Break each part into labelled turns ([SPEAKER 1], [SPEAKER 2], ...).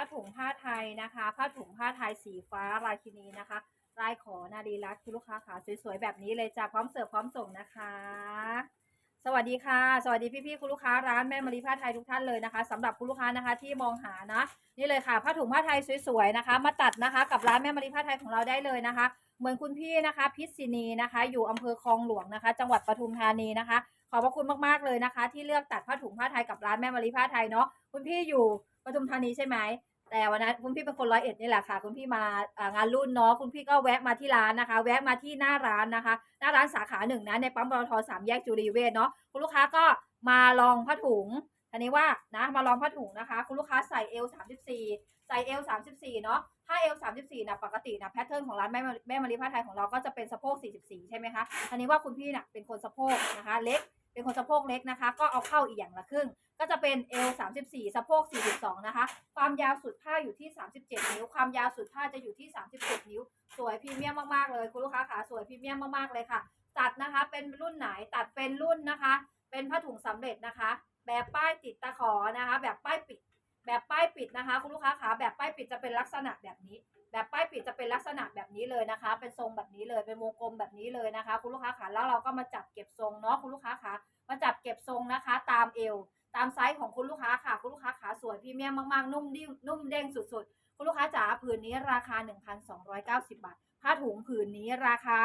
[SPEAKER 1] ผ้าถุงผ้าไทยนะคะ ผ้าถุงผ้าไทยสีฟ้าราชินีนะคะลายขอนารีรัตน์คุณลูกค้าขาสวยๆแบบนี้เลยจ้ะพร้อมเสิร์ฟพร้อมส่งนะคะ สวัสดีค่ะ สวัสดีพี่ๆคุณลูกค้าร้านแม่มารีผ้าไทยทุกท่านเลยนะคะสำหรับคุณลูกค้านะคะที่มองหานะนี่เลยค่ะ ผ้าถุงผ้าไทยสวยๆนะคะ มาตัดนะคะ กับร้านแม่มารีผ้าไทยของเราได้เลยนะคะ เหมือนคุณพี่นะคะ พิษณีนะคะ อยู่อำเภอคลองหลวงนะคะ จังหวัดปทุมธานีนะคะขอบพระคุณมากๆเลยนะคะ ที่เลือกตัดผ้าถุงผ้าไทยกับร้านแม่มารีผ้าไทยเนาะคุณพี่อยู่ ปทุมธานีใช่ไหมแต่วันนั้นคุณพี่เป็นคนร้อยเอ็ดนี่แหละค่ะ คุณพี่มางานรุ่นเนาะคุณพี่ก็แวะมาที่ร้านนะคะ แวะมาที่หน้าร้านนะคะ หน้าร้านสาขาหนึ่งนะในปั๊มปตทสามแยกจุรีเวชเนาะคุณลูกค้าก็มาลองผ้าถุงอันนี้ว่านะมาลองผ้าถุงนะคะ คุณลูกค้าใส่เอลสามสิบสี่ใส่เอลสามสิบสี่เนาะถ้าเอลสามสิบสี่นะปกตินะแพทเทิร์นของร้านแม่แม่มารีผ้าไทยของเราก็จะเป็นสะโพกสี่สิบสี่ใช่ไหมคะอันนี้ว่าคุณพี่น่ะเป็นคนสะโพกนะคะ เล็ก เป็นคนสะโพกเล็กนะคะ ก็เอาเข้าอีกอย่างละครึ่ง ก็จะเป็นเอล34 สะโพก 42 นะคะ ความยาวสุดผ้าอยู่ที่ 37 นิ้ว ความยาวสุดผ้าจะอยู่ที่ 37 นิ้ว สวยพรีเมียมมากๆเลยคุณลูกค้าขาสวยพรีเมียมมากๆเลยค่ะ ตัดนะคะเป็นรุ่นไหนตัดเป็นรุ่นนะคะ เป็นผ้าถุงสำเร็จนะคะ แบบป้ายติดตะขอนะคะ แบบป้ายปิด แบบป้ายปิดนะคะ คุณลูกค้าขาแบบป้ายปิดจะเป็นลักษณะแบบนี้ แบบป้ายปิดจะเป็นลักษณะแบบนี้เลยนะคะ เป็นทรงแบบนี้เลย เป็นวงกลมแบบนี้เลยนะคะ คุณลูกค้าขาแล้วเราก็มาจับเก็บทรงเนาะคุณลูกค้าขามาจับเก็บทรงนะคะ ตามเอว ตามไซส์ของคุณลูกค้าค่ะ คุณลูกค้าขาสวยพรีเมียมมากๆ นุ่มดิ้วนุ่มเด้งสุดๆ คุณลูกค้าจ๋าผืนนี้ราคา 1,290 บาท ผ้าถุงผืนนี้ราคา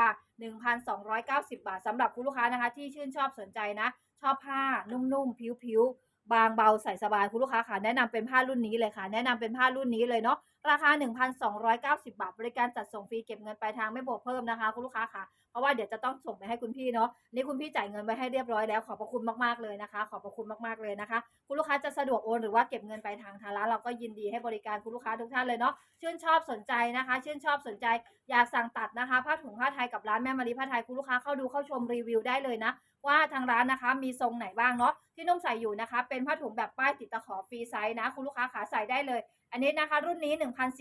[SPEAKER 1] 1,290 บาทสำหรับคุณลูกค้านะคะ ที่ชื่นชอบสนใจนะ ชอบผ้านุ่มๆผิวๆ บางเบาใส่สบายคุณลูกค้าค่ะแนะนำเป็นผ้ารุ่นนี้เลยค่ะ แนะนำเป็นผ้ารุ่นนี้เลยเนาะราคา 1,290 บาท บริการจัดส่งฟรีเก็บเงินปลายทางไม่บวกเพิ่มนะคะ คุณลูกค้าค่ะ ราะว่าเดี๋ยวจะต้องส่งไปให้คุณพี่เนาะนี่คุณพี่จ่ายเงินไปให้เรียบร้อยแล้วขอบพระคุณมากๆเลยนะคะ ขอบพระคุณมากๆเลยนะคะ คุณลูกค้าจะสะดวกโอนหรือว่าเก็บเงินไปทางทาร้านเราก็ยินดีให้บริการคุณลูกค้าทุกท่านเลยเนาะชื่นชอบสนใจนะคะ ชื่นชอบสนใจ อยากสั่งตัดนะคะผ้าถุงผ้าไทยกับร้านแม่มารีผ้าไทยคุณลูกค้าเข้าดูเข้าชมรีวิวได้เลยนะ ว่าทางร้านนะคะมีทรงไหนบ้างเนาะที่นุ่มใส่อยู่นะคะ เป็นผ้าถุงแบบป้ายติดตะขอฟรีไซส์นะ คุณลูกค้าขาใส่ได้เลย อันนี้นะคะ รุ่นนี้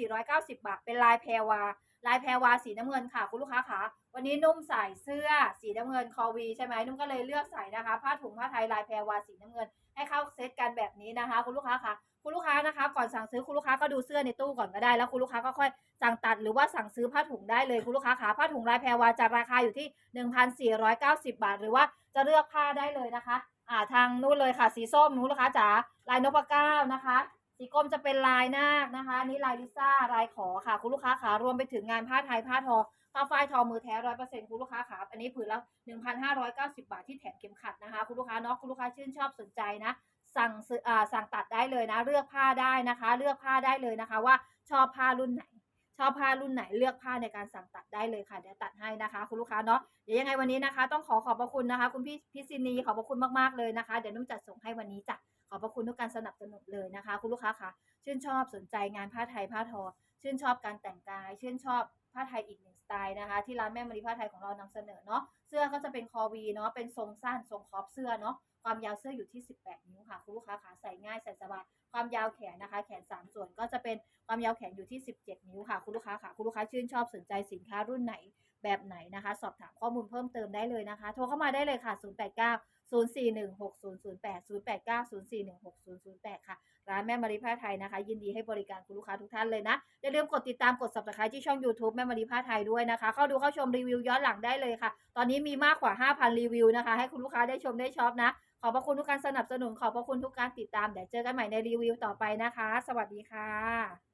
[SPEAKER 1] 1,490 บาท เป็นลายแพรวา ลายแพรวาสีน้ำเงินค่ะ คุณลูกค้าขาวันนี้นุ่มใส่เสื้อสีน้ำเงินคอวีใช่ไหมนุ่มก็เลยเลือกใส่นะคะ ผ้าถุงผ้าไทยลายแพรวาสีน้ำเงิน ให้เข้าเซตกันแบบนี้นะคะ คุณลูกค้าคะคุณลูกค้านะคะ ก่อนสั่งซื้อคุณลูกค้าก็ดูเสื้อในตู้ก่อนก็ได้ แล้วคุณลูกค้าก็ค่อยสั่งตัดหรือว่าสั่งซื้อผ้าถุงได้เลยคุณลูกค้าขาผ้าถุงลายแพรวาจะราคาอยู่ที่ 1,490 บาท หรือว่าจะเลือกผ้าได้เลยนะคะ อ่าทางนู้นเลยค่ะ สีส้มนู้นลูกค้าจ๋าลายนพเก้านะคะ สีกรมจะเป็นลายนาคนะคะอันนี่ลายลิซ่าลายขอค่ะ คุณลูกค้าขารวมไปถึงงานผ้าไทยผ้าทอผ้าฝ้ายทอมือแท้ร้อยเปอร์เซ็นต์คุณลูกค้าขาอันนี้ผืนละหนึ่งพันห้าร้อยเก้าสิบาทที่แถมเข็มขัดนะคะ คุณลูกค้าเนาะคุณลูกค้าชื่นชอบสนใจนะ สั่งซื้ออ่าสั่งตัดได้เลยนะ เลือกผ้าได้นะคะ เลือกผ้าได้เลยนะคะ ว่าชอบผ้ารุ่นไหน ชอบผ้ารุ่นไหนเลือกผ้าในการสั่งตัดได้เลยค่ะเดี๋ยวตัดให้นะคะ คุณลูกค้าเนาะเดี๋ยวยังไงวันนี้นะคะ ต้องขอขอบพระคุณนะคะ คุณพี่พิษินีขอบพระคุณมากๆเลยนะคะเดี๋ยวนุ่มจัดส่งให้วันนี้จ้ะ อบพระคุณทุกการสนับสนุนเลยนะคะ คุณลูกค้าคะชื่นชอบสนใจงานผ้าไทยผ้าทอ ชื่นชอบการแต่งกาย ชื่นชอบผ้าไทยอีกหนึ่งสไตล์นะคะ ที่ร้านแม่มารีผ้าไทยของเรานำเสนอเนาะเสื้อก็จะเป็นคอวีเนาะเป็นทรงสั้นทรงคอปเสื้อเนาะความยาวเสื้ออยู่ที่ 18 นิ้วค่ะ คุณลูกค้าขาใส่ง่ายใส่สบายความยาวแขนนะคะ แขน 3 ส่วนก็จะเป็นความยาวแขนอยู่ที่ 17 นิ้วค่ะ คุณลูกค้าค่ะคุณลูกค้าชื่นชอบสนใจสินค้ารุ่นไหนแบบไหนนะคะ สอบถามข้อมูลเพิ่มเติมได้เลยนะคะ โทรเข้ามาได้เลยค่ะ 089 0416008 089 0416008 ค่ะ ร้านแม่มารีผ้าไทยนะคะ ยินดีให้บริการคุณลูกค้าทุกท่านเลยนะ อย่าลืมกดติดตามกด subscribe ที่ช่อง YouTube แม่มารีผ้าไทยด้วยนะคะ เข้าดูเข้าชมรีวิวย้อนหลังได้เลยค่ะ ตอนนี้มีมากกว่า 5,000 รีวิวนะคะ ให้คุณลูกค้าได้ชมได้ชอบนะ ขอบพระคุณทุกการสนับสนุน ขอบพระคุณทุกการติดตาม เดี๋ยวเจอกันใหม่ในรีวิวต่อไปนะคะ สวัสดีค่ะ